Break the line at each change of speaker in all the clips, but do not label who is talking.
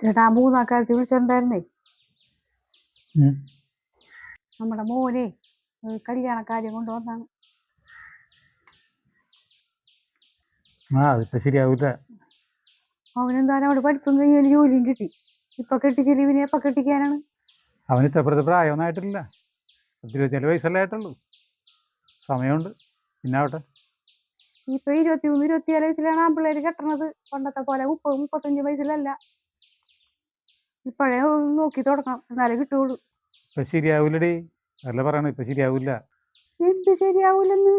ചേട്ടാ മൂന്ന് അക്കാലത്ത് വിളിച്ചിട്ടുണ്ടായിരുന്നേ? നമ്മുടെ മോനെ കല്യാണ കാര്യം കൊണ്ടുവന്നാണ്.
ആ അതിപ്പോ ശരിയാവൂല.
അവനെന്തായാലും അവിടെ പഠിപ്പും കഴിഞ്ഞ ജോലിയും കിട്ടി. ഇപ്പൊ കെട്ടിച്ചില്ല ഇവനെ എപ്പൊ കെട്ടിക്കാനാണ്?
അവന് ഇത്രപ്പുറത്ത് പ്രായമൊന്നും ആയിട്ടില്ല. പത്ത് ഇരുപത്തിനാല് വയസ്സല്ലേ ആയിട്ടുള്ളൂ. സമയമുണ്ട്. പിന്നെ ആവട്ടെ
ഇപ്പൊ ഇരുപത്തി മൂന്ന് ഇരുപത്തിനാല് വയസ്സിലാണ് ആമ്പിള്ളേര് കെട്ടണത്. പണ്ടത്തെ പോലെ മുപ്പത് മുപ്പത്തഞ്ച് വയസ്സിലല്ല. ഇപ്പോഴേ ഒന്ന് നോക്കി തുടങ്ങണം എന്നാലേ കിട്ടുള്ളൂ
ഇപ്പൊ ശരിയാവൂലടി. അല്ല പറയണ ഇപ്പൊ ശരിയാവൂല.
എന്ത് ശരിയാവൂലെന്ന്?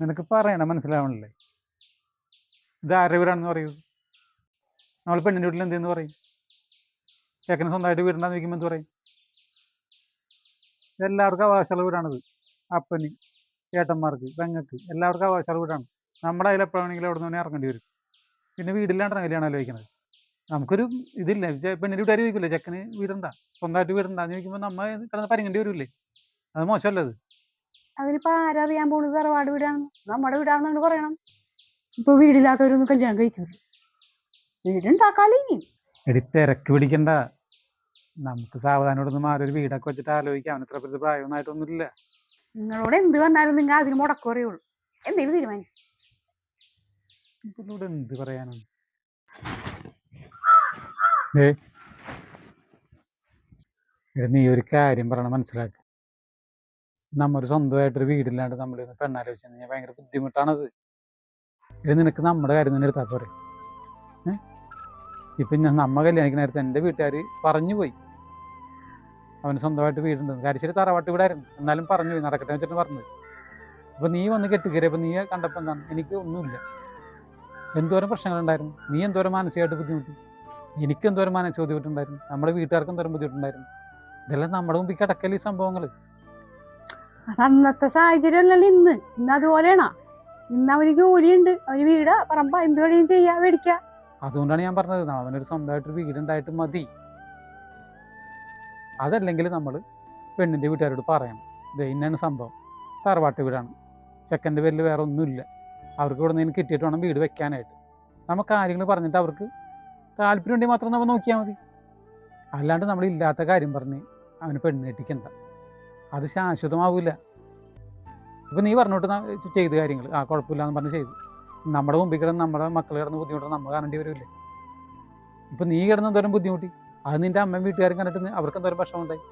നിനക്ക് പറയണ മനസ്സിലാവണല്ലേ? ഇത് ആരുടെ വീടാണെന്ന് പറയൂ. നമ്മൾ പെണ്ണിന്റെ വീട്ടിൽ എന്തെന്ന് പറയും? ചേക്കന് സ്വന്തമായിട്ട് വീടുണ്ടാന്ന് ചോദിക്കുമ്പോൾ എന്ത് പറയും? എല്ലാവർക്കും അവകാശമുള്ള വീടാണിത്. അപ്പന് ചേട്ടന്മാർക്ക് പെങ്ങക്ക് എല്ലാവർക്കും അവകാശമുള്ള വീടാണ്. നമ്മുടെ അതിൽ എപ്പോഴാണെങ്കിലും അവിടെ നിന്ന് ഇറങ്ങേണ്ടി വരും. പിന്നെ വീടില്ലാണ്ടാണ് കല്യാണം ആലോചിക്കുന്നത്. നമുക്കൊരു ഇതില്ല. പെണ്ണിന്റെ വീട്ടുകാർ ചോദിക്കില്ലേ ചെക്കന് വീടുണ്ടാ? സ്വന്തമായിട്ട് വീടുണ്ടാന്ന് ചോദിക്കുമ്പോൾ നമ്മ കിടന്ന് പരിങ്ങേണ്ടി വരില്ലേ? അത് മോശമല്ലേ അത്?
അതിനിപ്പോ അറിയാൻ പോണത്? തറവാട് വീടാണ്. നമ്മുടെ വീടാണെന്നാണ് പറയണം. ഇപ്പൊ വീടില്ലാത്തവരൊന്നും കല്യാണം കഴിക്കൂല. വീടുണ്ടാക്കാലോ ഇനി.
എടി തിരക്ക് പിടിക്കണ്ട. നമുക്ക് സാവധാനോടൊന്നും മാറി ഒരു വീടൊക്കെ വെച്ചിട്ട് ആലോചിക്കാം. അവന് ഇത്ര പ്രായമൊന്നായിട്ടൊന്നുമില്ല
നിങ്ങളോട് എന്ത് പറഞ്ഞാലും നിങ്ങൾ അതിന് മുടക്കം അറിയുള്ളൂ എന്തെങ്കിലും തീരുമാനിക്കും.
ഇതിലൂടെ എന്ത് പറയാനാണ് നീ ഒരു കാര്യം പറയണം മനസ്സിലാക്കി. നമ്മൊരു സ്വന്തമായിട്ടൊരു വീടില്ലാണ്ട് നമ്മൾ പെണ്ണാലോചിച്ചു കഴിഞ്ഞാൽ ഭയങ്കര ബുദ്ധിമുട്ടാണത്. ഇത് നിനക്ക് നമ്മുടെ കാര്യം തന്നെ എടുത്താൽ പോരെ. ഇപ്പം ഞാൻ നമ്മ കല്യാണിക്കുന്ന നേരത്തെ എന്റെ വീട്ടുകാർ പറഞ്ഞു പോയി. അവന് സ്വന്തമായിട്ട് വീടുണ്ടെന്ന് കാരിശ്ശേരി തറവാട്ട് വീടായിരുന്നു. എന്നാലും പറഞ്ഞു പോയി. നടക്കട്ടെ വെച്ചിട്ട് പറഞ്ഞു അപ്പോൾ നീ വന്ന് കെട്ടിക്കയറിയപ്പോൾ നീ കണ്ടപ്പോൾ എന്താണ്? എനിക്ക് ഒന്നുമില്ല. എന്തോരം പ്രശ്നങ്ങളുണ്ടായിരുന്നു? നീ എന്തോരം മാനസികമായിട്ട് ബുദ്ധിമുട്ടി? എനിക്ക് എന്തോരം മാനസിക ബുദ്ധിമുട്ടുണ്ടായിരുന്നു നമ്മുടെ വീട്ടുകാർക്ക് എന്തോരം ബുദ്ധിമുട്ടുണ്ടായിരുന്നു? ഇതെല്ലാം നമ്മുടെ മുമ്പിൽ കിടക്കൽ ഈ സംഭവങ്ങൾ
അന്നത്തെ സാഹചര്യം അല്ലല്ലോ ഇന്ന്. ഇന്ന് അതുപോലെയാണോ? ഇന്ന് അവന് ജോലിയുണ്ട്. അവന് വീടാ. പറമ്പ എന്ത് വേണേലും ചെയ്യാ? മേടിക്ക.
അതുകൊണ്ടാണ് ഞാൻ പറഞ്ഞത്. അവനൊരു സ്വന്തമായിട്ടൊരു വീടുണ്ടായിട്ട് മതി. അതല്ലെങ്കിൽ നമ്മൾ പെണ്ണിന്റെ വീട്ടുകാരോട് പറയണം. ഇത് ഇന്നാണ് സംഭവം. തറവാട്ട് വീടാണ്. ചെക്കന്റെ പേരിൽ വേറെ ഒന്നുമില്ല. അവർക്ക് ഇവിടെ നിന്ന് കിട്ടിയിട്ട് വേണം വീട് വെക്കാനായിട്ട്. നമ്മൾ കാര്യങ്ങൾ പറഞ്ഞിട്ട് അവർക്ക് താല്പര്യം ഉണ്ടെങ്കിൽ മാത്രം നമ്മൾ നോക്കിയാൽ മതി. അല്ലാണ്ട് നമ്മൾ ഇല്ലാത്ത കാര്യം പറഞ്ഞ് അവന് പെണ്ണ് കെട്ടിക്കണ്ട. അത് ശാശ്വതമാവില്ല ഇപ്പം നീ പറഞ്ഞോട്ട് ചെയ്ത് കാര്യങ്ങൾ. ആ കുഴപ്പമില്ല എന്ന് പറഞ്ഞ് ചെയ്തു. നമ്മുടെ മുമ്പിൽ കിടന്ന് നമ്മുടെ മക്കൾ കിടന്ന് ബുദ്ധിമുട്ട് നമ്മൾ കാണേണ്ടി വരില്ലേ ഇപ്പം നീ കിടന്ന് എന്തോരം ബുദ്ധിമുട്ടി? അത് നിന്റെ അമ്മയും വീട്ടുകാരും കണ്ടിട്ട് അവർക്ക് എന്തോരം ഭക്ഷണം ഉണ്ടായി?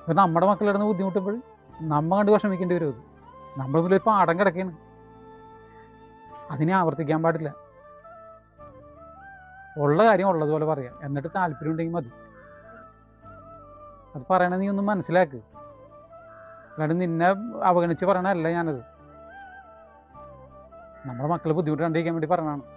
ഇപ്പം നമ്മുടെ മക്കൾ കിടന്ന് ബുദ്ധിമുട്ടുമ്പോൾ നമ്മൾ കണ്ട് വിഷമിക്കേണ്ടി വരും അത്. നമ്മുടെ മുമ്പിൽ പാടം കിടക്കുകയാണ് അതിനെ ആവർത്തിക്കാൻ പാടില്ല. ഉള്ള കാര്യം ഉള്ളതുപോലെ പറയാം. എന്നിട്ട് താല്പര്യം ഉണ്ടെങ്കിൽ മതി. അത് പറയണത് നീ ഒന്ന് മനസ്സിലാക്ക്. അല്ലാണ്ട് നിന്നെ അവഗണിച്ച് പറയണതല്ല ഞാനത്. നമ്മുടെ മക്കൾ ബുദ്ധിമുട്ട് കണ്ടിരിക്കാൻ വേണ്ടി പറഞ്ഞതാണ്.